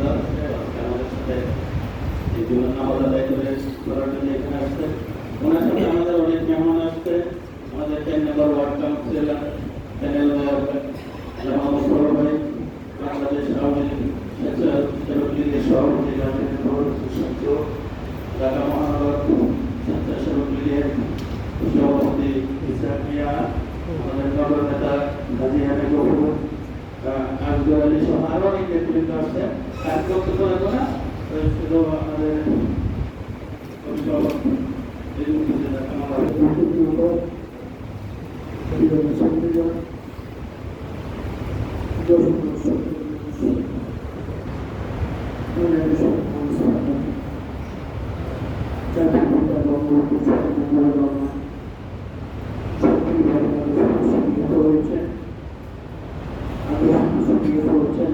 মজুমদার আজকে আমাদের আমাদের অনেক মেহমান আসছে আমাদের ten number ward councillor panel আমার বড় ভাই বাংলাদেশ আওয়ামী লীগের সভাপতি ঢাকা আমাদের নগর নেতা গাজী হাবিব আজগর আলী সহ আরও অনেক নেতৃবৃন্দ আসছে আর বক্তব্য রাখব না শুধু আমাদের অভিভাবক এই মুহূর্তে দেখা আমার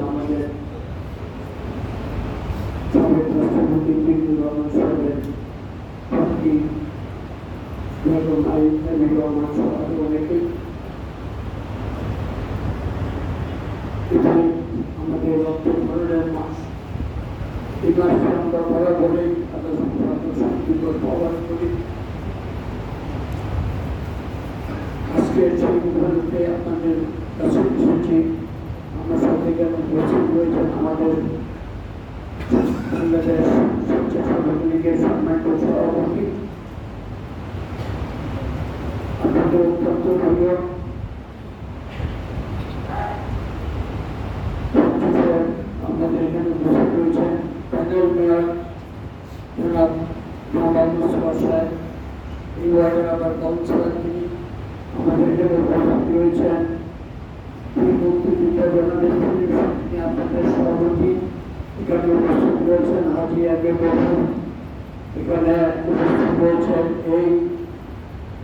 আমাদের সাবেক রাষ্ট্রপতি জিল্লুর রহমান সাহেবের পার্টি বেগম আইন রহমান অনেকেই এখানে আমাদের রক্তকরণের মাস এই মাসে আমরা বরাবরই আল্লাহ শান্তি পালন করি আজকে সেই আপনাদের কাছে এসেছি আমরা সাথে কেন উপস্থিত রয়েছেন আমাদের বাংলাদেশ স্বেচ্ছাসেবক লীগের সম্মানিত সভাপতি আপনাদের অত্যন্ত প্রিয় অফিসার আমাদের এখানে উপস্থিত রয়েছেন প্যানেল মেয়র জনাব মোহাম্মদ মুস্তফা সাহেব এই ওয়ার্ডের আবার কাউন্সিলর তিনি আমাদের এখানে উপস্থিত রয়েছেন এই মুক্তিযুদ্ধ জনাদেশ তিনি আপনাদের সভাপতি এখানে উপস্থিত রয়েছেন হাজি আগে বলুন এখানে উপস্থিত রয়েছেন এই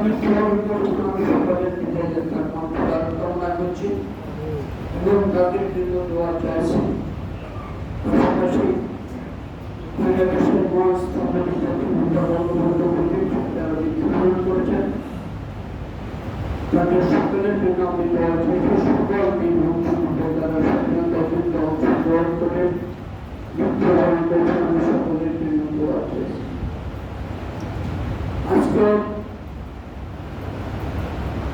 যারা মৃত্যুবরণ করছেন আমি সকলের বিদায়ের তার মামলার কামনা করছি এবং তাদের জন্য দোয়া চাইছি। পাশাপাশি বাংলাদেশের মহান স্থাপনা জাতির বঙ্গবন্ধু কর্তৃক যারা মৃত্যুবরণ করেছেন তাদের সকলের জন্য আমি দোয়া চাইছি। সকল মুক্তিযুদ্ধে তারা স্বাধীনতা যুদ্ধে অংশগ্রহণ করে করেছেন আমি সকলের জন্য দোয়া চাইছি। আজকে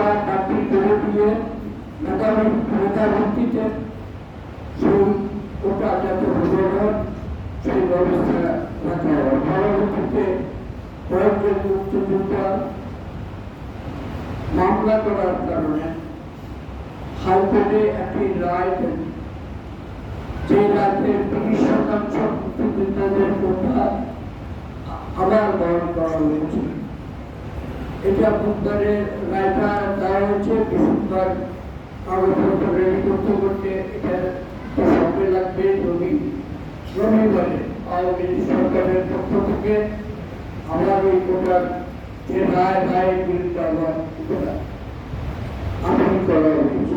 কোটা বাতিল করে দিয়ে মেধাভিত্তিতে সেই কোটা যাতে হলো না সেই ব্যবস্থা রাখা হয় পরবর্তীতে কয়েকজন মুক্তিযোদ্ধা মামলা করার কারণে হাইকোর্টে একটি রায় দেন যে রাজ্যের তিরিশ শতাংশ মুক্তিযোদ্ধাদের কোটা আবার বহন করা হয়েছে এটা বুধবারে রায়টা দেওয়া হয়েছে বৃহস্পতিবার কাগজপত্র রেডি করতে করতে এটা সময় লাগবে রবি রবিবারে আওয়ামী লীগ সরকারের পক্ষ থেকে আমরা এই কোটার যে রায়, রায়ের বিরুদ্ধে কোটা আপিল করা হয়েছে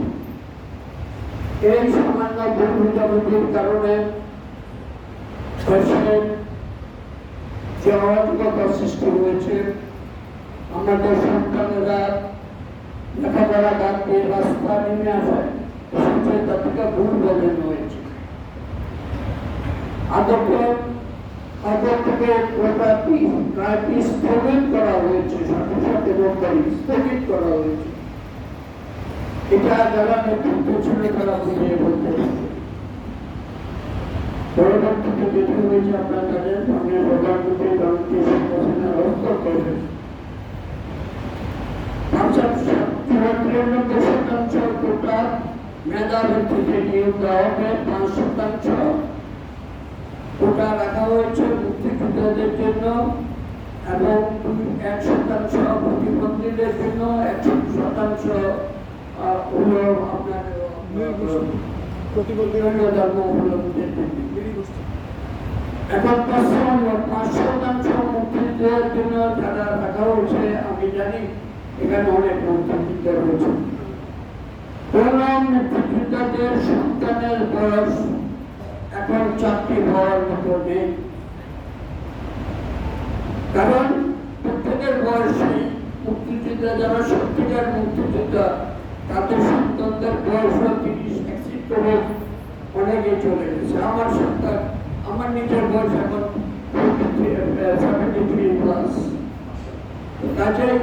এই সামান্য ভুল কারণে দেশের যে অরাজকতা সৃষ্টি হয়েছে আমাদের সন্তানেরা লেখাপড়া বাদ দিয়ে রাস্তা নেমে আসায় এসেছে তাদেরকে ভুল বোঝানো হয়েছে আদতে আগের থেকে কোটাটি রায়টি স্থগিত করা হয়েছে? সাথে সাথে রোববারই স্থগিত করা হয়েছে। এটা যারা নেতৃত্ব ছিল তারা বুঝিয়ে বলতে পরবর্তী থেকে হয়েছে আপনার তাদের মাননীয় প্রধানমন্ত্রী হস্তক্ষেপ শতাংশ কোটা প্রতিবন্ধীদের আপনার প্রতিবন্ধী বিভিন্ন ধর্ম অবলম্বীদের জন্য নিরীগোষ্ঠী এখন পাঁচ শতাংশ মুক্তিযুদ্ধের জন্য যারা রাখা হয়েছে, আমি জানি। এখানে অনেক মুক্তিযুদ্ধ রয়েছে। কোন মুক্তিযোদ্ধাদের সন্তানের বয়স এখন চাকরি হওয়ার মতো নেই। কারণ প্রত্যেকের বয়সে মুক্তিযোদ্ধা, যারা সত্যিকার মুক্তিযোদ্ধা, তাদের সন্তানদের বয়স তিরিশ এক্সিট করে অনেকে চলে গেছে। আমার সন্তান, আমার নিজের বয়স এখন সেভেন্টি থ্রি প্লাস কাজেই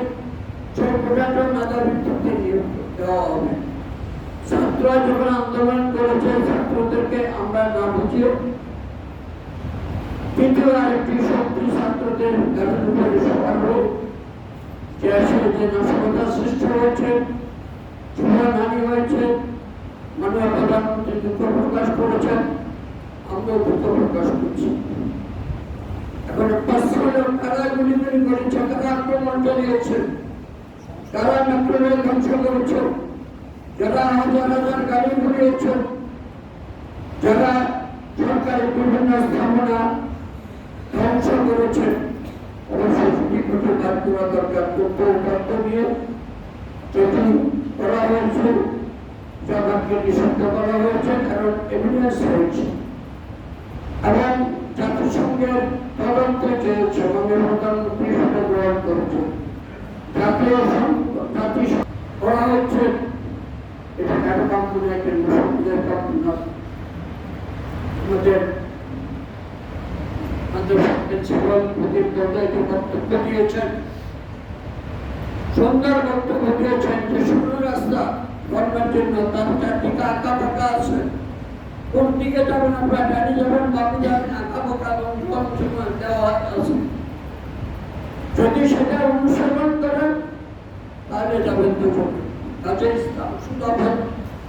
সেই প্রোডাক্টের মেধা ভিত্তিতে নিয়োগ দেওয়া হবে ছাত্ররা যখন আন্দোলন করেছে ছাত্রদেরকে আমরা না বুঝিয়ে কিন্তু আরেকটি শক্তি ছাত্রদের উপরে সবার হোক যে যে নাশকতা সৃষ্টি হয়েছে জীবনহানি হয়েছে মাননীয় প্রধানমন্ত্রী দুঃখ প্রকাশ করেছেন আমরা দুঃখ প্রকাশ করছি এখন পশ্চিমবঙ্গের কারা গুলি গুলি আক্রমণ চালিয়েছে কারা মেট্রো রেল ধ্বংস করেছে। যারা হাজার হাজার গাড়ি ঘুরিয়েছে, যারা সরকারি বিভিন্ন স্থাপনা ধ্বংস করেছে অবশ্যই এবং জাতিসংঘের তদন্ত চেয়েছে প্রধানমন্ত্রী সেটা গ্রহণ করেছে জাতীয় সং- জাতিসংঘ করা হচ্ছে এটা কাম্য নয় আমাদের কোন দিকে যাবেন আপনার ডানি আছে। যদি সেটা অনুসরণ করেন, তাহলে যাবেন দুজন কাজে শুধু আপনার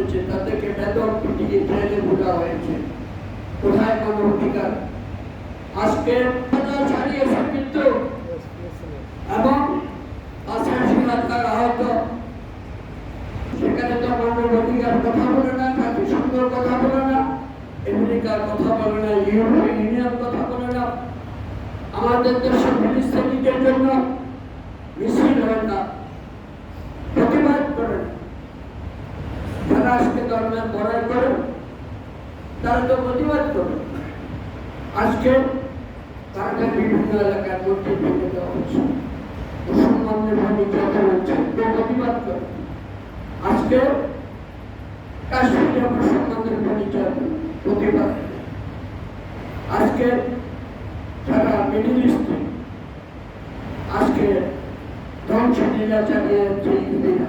করেছে তাদেরকে বেতন পিটিয়ে জেলে ভোলা হয়েছে। কোথায় মানব অধিকার? আজকে ছাড়িয়েছে কিন্তু। এবং আহত। সেখানে তো অধিকার কথা বলে না জাতিসংঘের কথা বলে না, আমেরিকার কথা বলে না ইউনিয়ন কথা বলে না। আমাদের দেশের ফিলিস্তিনিদের জন্য মিছিল হয় না প্রতিবাদ করে না। যারা আজকে ধর্মের বড়াই করে, তারা তো প্রতিবাদ করে। আজকে তাদের বিভিন্ন এলাকার মধ্যে ভেঙে দেওয়া হচ্ছে মুসলমানদের প্রতিবাদ করে। আজকে কাশ্মীরে মুসলমানদের উপর প্রতিবাদ আজকে যারা মিডিল আজকে ধ্বংস লীলা চালিয়ে যাচ্ছে ইহুদিরা।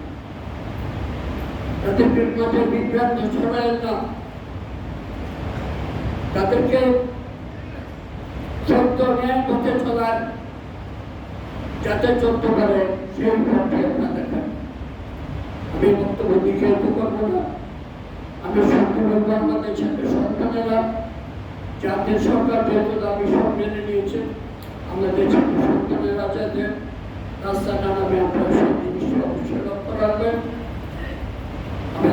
তাদেরকে মাঝে বিভ্রান্ত ছড়ায় না। তাদেরকে সত্য ন্যায় পথে চলার যাতে চলতে পারে, সেই পথটি আপনার দেখান আমি বক্তব্য দিকে করব না। আমি সম্পূর্ণ বাংলাদেশের সন্তানেরা জাতীয় সরকার যেহেতু দাবি সব মেনে নিয়েছে আমাদের সন্তানেরা যাতে রাস্তা নামে আপনারা সেই জিনিসটা অবশ্যই লক্ষ্য রাখবেন।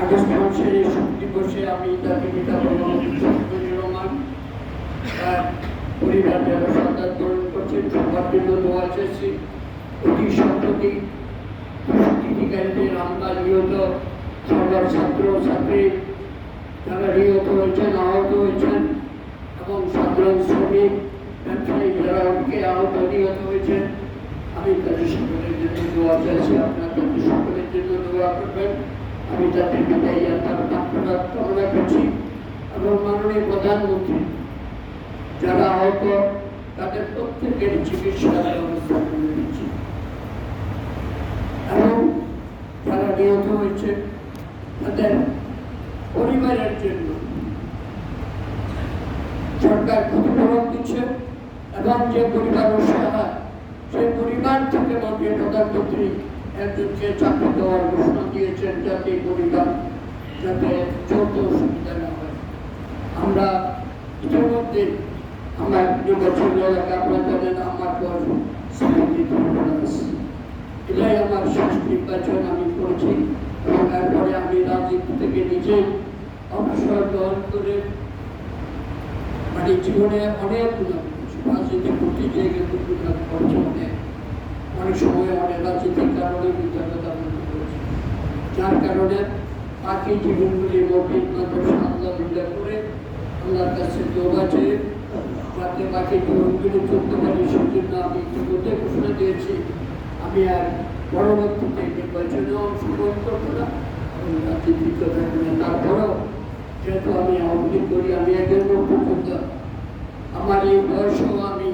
আগস্ট মাসের শোক দিবসে আমি তাকে তার পরিবার যারা গ্রহণ করছেন, সবার জন্য দোয়া চেয়েছি। অতি সম্প্রতি কৃষিকারীদের আমরা নিহত সবার ছাত্র ছাত্রী। যারা নিহত হয়েছেন, আহত হয়েছেন এবং সাধারণ শ্রমিক, ব্যবসায়ী যারা অনেকে আহত, নিহত হয়েছেন, আমি তাদের সকলের জন্য দোয়া চাইছি আপনার তাদের সকলের জন্য দোয়া করবেন। আমি তাদের বিদায় যাত্রার কামনা করছি এবং মাননীয় প্রধানমন্ত্রী যারা আহত তাদের প্রত্যেকের চিকিৎসার ব্যবস্থা করে দিচ্ছি এবং যারা নিহত হয়েছে তাদের পরিবারের জন্য সরকার ক্ষতিপূরণ দিচ্ছে এবং যে পরিবার অসহায় সেই পরিবার থেকে মাননীয় প্রধানমন্ত্রী একজনকে চাকরি দেওয়ার ঘোষণা দিয়েছেন যাতে পরিবার যাতে চলতে অসুবিধা না হয়। আমরা ইতিমধ্যে আমার নির্বাচনী এলাকা আপনারা জানেন আমার পর এটাই আমার শেষ নির্বাচন আমি করেছি এবং তারপরে আমি রাজনীতি থেকে নিজেই অবসর গ্রহণ করে মানে জীবনে অনেক করেছি। রাজনীতি করতে গিয়ে কিন্তু উন্নতি করছে অনেক। অনেক সময় অনেক রাজনীতির কারণে বিতর্কতা উন্নতি করেছে। যার কারণে বাকি জীবনগুলি মৌখিক মাদ্রাসা আল্লাহ উল্লেখ করে আল্লাহর কাছে দোয়া চেয়ে যাতে বাকি জীবনগুলি চলতে পারি সেই জন্য আমি ইতিমধ্যে ঘোষণা দিয়েছি। আমি আর পরবর্তীতে নির্বাচনে অংশগ্রহণ করব না। এবং রাজনীতিতে থাকব না। তারপরেও যেহেতু আমি আওয়ামী করি, আমি একজন পর্যন্ত আমার এই বয়সেও আমি